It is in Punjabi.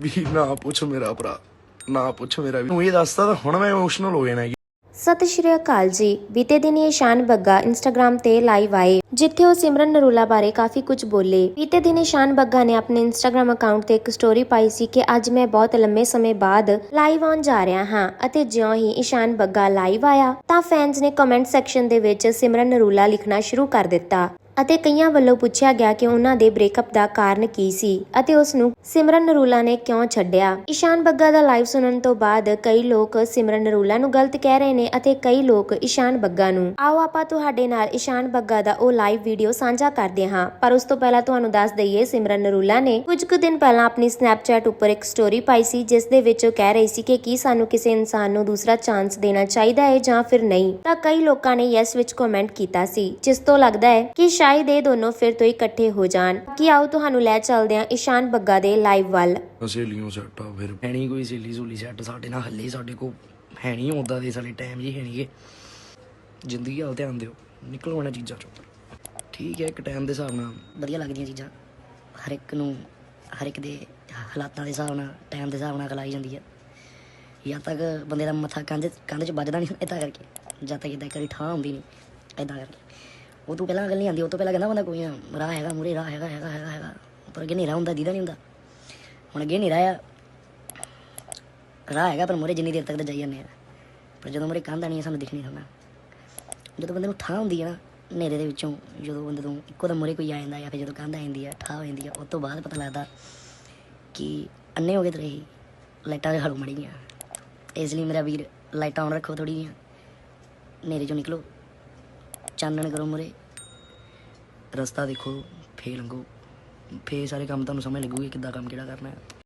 ਵੀ ਨਾ ਪੁੱਛ ਮੇਰਾ ਭਰਾ, ਨਾ ਪੁੱਛ ਮੇਰਾ ਵੀ। ਤੂੰ ਇਹ ਦੱਸਦਾ ਤਾਂ ਹੁਣ ਮੈਂ ਇਮੋਸ਼ਨਲ ਹੋ ਜਾਣਾ ਸਤਿ ਸ਼੍ਰੀ ਅਕਾਲ ਜੀ। ਬੀਤੇ ਦਿਨੀ ਇਸ਼ਾਨ ਬੱਗਾ ਇੰਸਟਾਗ੍ਰam ਤੇ ਲਾਈਵ ਆਏ, ਜਿੱਥੇ ਉਹ ਸਿਮਰਨ ਨਰੂਲਾ ਬਾਰੇ ਕਾਫੀ ਕੁਝ ਬੋਲੇ। ਬੀਤੇ ਦਿਨ ਇਸ਼ਾਨ ਬੱਗਾ ਨੇ ਆਪਣੇ ਇੰਸਟਾਗ੍ਰam ਅਕਾਊਂਟ ਤੇ ਇੱਕ ਸਟੋਰੀ ਪਾਈ ਸੀ ਕਿ ਅੱਜ ਮੈਂ ਬਹੁਤ ਲੰਮੇ ਸਮੇਂ ਬਾਅਦ ਲਾਈਵ ਆਉਣ ਜਾ ਰਿਹਾ ਹਾਂ ਅਤੇ ਜਿਉਂ ਹੀ ਇਸ਼ਾਨ ਬੱਗਾ ਲਾਈਵ ਆਇਆ, ਤਾਂ ਫੈਨਸ ਨੇ ਕਮੈਂਟ ਸੈਕਸ਼ਨ ਦੇ ਵਿੱਚ ਸਿਮਰਨ ਨਰੂਲਾ ਲਿਖਣਾ ਸ਼ੁਰੂ ਕਰ ਦਿੱਤਾ। ਅਤੇ ਕਈਆਂ ਵੱਲੋਂ ਪੁੱਛਿਆ ਗਿਆ ਕਿ ਉਹਨਾਂ ਦੇ ਬ੍ਰੇਕਅਪ ਦਾ ਕਾਰਨ ਕੀ ਸੀ ਅਤੇ ਉਸ ਨੂੰ ਸਿਮਰਨ ਨਰੂਲਾ ਨੇ ਕਿਉਂ ਛੱਡਿਆ। ਇਸ਼ਾਨ ਬੱਗਾ ਦਾ ਲਾਈਵ ਸੁਣਨ ਤੋਂ ਬਾਅਦ ਕਈ ਲੋਕ ਸਿਮਰਨ ਨਰੂਲਾ ਨੂੰ ਗਲਤ ਕਹਿ ਰਹੇ ਨੇ ਅਤੇ ਕਈ ਲੋਕ ਇਸ਼ਾਨ ਬੱਗਾ ਨੂੰ। ਆਓ ਆਪਾਂ ਤੁਹਾਡੇ ਨਾਲ ਇਸ਼ਾਨ ਬੱਗਾ ਦਾ ਉਹ ਲਾਈਵ ਵੀਡੀਓ ਸਾਂਝਾ ਕਰਦੇ ਹਾਂ। ਪਰ ਉਸ ਤੋਂ ਪਹਿਲਾਂ ਤੁਹਾਨੂੰ ਦੱਸ ਦਈਏ, ਸਿਮਰਨ ਨਰੂਲਾ ਨੇ ਕੁਝ ਕੁ ਦਿਨ ਪਹਿਲਾਂ ਆਪਣੀ ਸਨੈਪਚੈਟ ਉੱਪਰ ਇੱਕ ਸਟੋਰੀ ਪਾਈ ਸੀ, ਜਿਸ ਦੇ ਵਿੱਚ ਉਹ ਕਹਿ ਰਹੀ ਸੀ ਕਿ ਕੀ ਸਾਨੂੰ ਕਿਸੇ ਇਨਸਾਨ ਨੂੰ ਦੂਸਰਾ ਚਾਂਸ ਦੇਣਾ ਚਾਹੀਦਾ ਹੈ ਜਾਂ ਫਿਰ ਨਹੀਂ। ਤਾਂ ਕਈ ਲੋਕਾਂ ਨੇ ਯੈਸ ਵਿੱਚ ਕਮੈਂਟ ਕੀਤਾ ਸੀ, ਜਿਸ ਤੋਂ ਲੱਗਦਾ ਹੈ ਕਿ ਸ਼ਾਇਦ ਇਹ ਦੋਨੋਂ ਫਿਰ ਤੋਂ ਇਕੱਠੇ ਹੋ ਜਾਣ। ਕੀ ਆਓ ਤੁਹਾਨੂੰ ਲੈ ਚੱਲਦੇ ਹਾਂ ਇਸ਼ਾਨ ਬੱਗਾ ਦੇ ਲਾਈਵ ਵੱਲ। ਸਹੇਲੀਆਂ ਸੈੱਟ ਆ ਫਿਰ। ਹੈ ਨਹੀਂ ਕੋਈ ਸਹੇਲੀ ਸਹੂਲੀ ਸੈੱਟ ਸਾਡੇ ਨਾਲ ਹੱਲੇ ਸਾਡੇ ਕੋ ਹੈ ਨਹੀਂ ਉਦਾਂ ਦੇ ਸਾਡੇ ਟਾਈਮ ਜੀ ਹੈ ਨਹੀਂਗੇ। ਜ਼ਿੰਦਗੀ ਵੱਲ ਧਿਆਨ ਦਿਓ ਨਿਕਲੋ ਚੀਜ਼ਾਂ ਚੋਂ। ਠੀਕ ਹੈ ਇੱਕ ਟਾਈਮ ਦੇ ਹਿਸਾਬ ਨਾਲ। ਵਧੀਆ ਲੱਗਦੀਆਂ ਚੀਜ਼ਾਂ। ਹਰ ਇੱਕ ਨੂੰ ਹਰ ਇੱਕ ਦੇ ਹਾਲਾਤਾਂ ਦੇ ਹਿਸਾਬ ਨਾਲ ਟਾਈਮ ਦੇ ਹਿਸਾਬ ਨਾਲ ਖਲਾਈ ਜਾਂਦੀ ਹੈ ਜਦ ਤੱਕ ਬੰਦੇ ਦਾ ਮੱਥਾ ਕੰਧ ਕੰਧ 'ਚ ਵੱਜਦਾ ਨਹੀਂ ਇਦਾਂ ਕਰਕੇ। ਜਦ ਤੱਕ ਇਦਾਂ ਕਰੀ ਠਾਂ ਹੁੰਦੀ ਨਹੀਂ ਇਦਾਂ ਕਰਕੇ। ਉਹ ਤੋਂ ਪਹਿਲਾਂ ਗੱਲ ਨਹੀਂ ਆਉਂਦੀ, ਉਹ ਤੋਂ ਪਹਿਲਾਂ ਕਹਿੰਦਾ ਬੰਦਾ ਕੋਈ ਨਾ, ਰਾਹ ਹੈਗਾ ਮੂਰੇ ਰਾਹ ਹੈਗਾ ਹੈਗਾ ਹੈਗਾ ਹੈਗਾ। ਪਰ ਅੱਗੇ ਹਨੇਰਾ ਹੁੰਦਾ, ਦੀਦਾ ਨਹੀਂ ਹੁੰਦਾ। ਹੁਣ ਅੱਗੇ ਹਨੇਰਾ ਆ। ਰਾਹ ਹੈਗਾ, ਪਰ ਮੂਰੇ ਜਿੰਨੀ ਦੇਰ ਤੱਕ ਤਾਂ ਜਾਈ ਜਾਂਦੇ ਆ। ਪਰ ਜਦੋਂ ਮੂਰੇ ਕੰਧ ਆਣੀ ਹੈ ਸਾਨੂੰ ਦਿਖ ਨਹੀਂ ਸਕਦਾ। ਜਦੋਂ ਬੰਦੇ ਨੂੰ ਠਾਹ ਹੁੰਦੀ ਹੈ ਨਾ, ਹਨੇਰੇ ਦੇ ਵਿੱਚੋਂ, ਜਦੋਂ ਬੰਦੇ ਤੋਂ ਇੱਕੋ ਦਮ ਮੂਹਰੇ ਕੋਈ ਆ ਜਾਂਦਾ, ਜਾਂ ਫਿਰ ਜਦੋਂ ਕੰਧ ਆ ਜਾਂਦੀ ਆ, ਠਾਹ ਹੋ ਜਾਂਦੀ ਆ, ਉਸ ਤੋਂ ਬਾਅਦ ਪਤਾ ਲੱਗਦਾ ਕਿ ਅੰਨੇ ਹੋ ਗਏ ਤੇਰੇ ਹੀ, ਲਾਈਟਾਂ ਦੇ ਹਲੂ ਮੜੀ ਗਈਆਂ ਇਸ ਲਈ ਮੇਰਾ ਵੀਰ ਲਾਈਟਾਂ ਆਨ ਰੱਖੋ ਥੋੜੀ ਜਿਹੀਆਂ। ਹਨੇਰੇ ਚੋਂ ਨਿਕਲੋ। ਚਾਨਣ ਕਰੋ ਮੂਹਰੇ ਰਸਤਾ ਦੇਖੋ, ਫੇਰ ਲੰਘੋ। ਫੇਰ ਸਾਰੇ ਕੰਮ ਤੁਹਾਨੂੰ ਸਮਝ ਲੱਗੂਗੇ ਕਿੱਦਾਂ ਕੰਮ ਕਿਹੜਾ ਕਰਨਾ ਹੈ।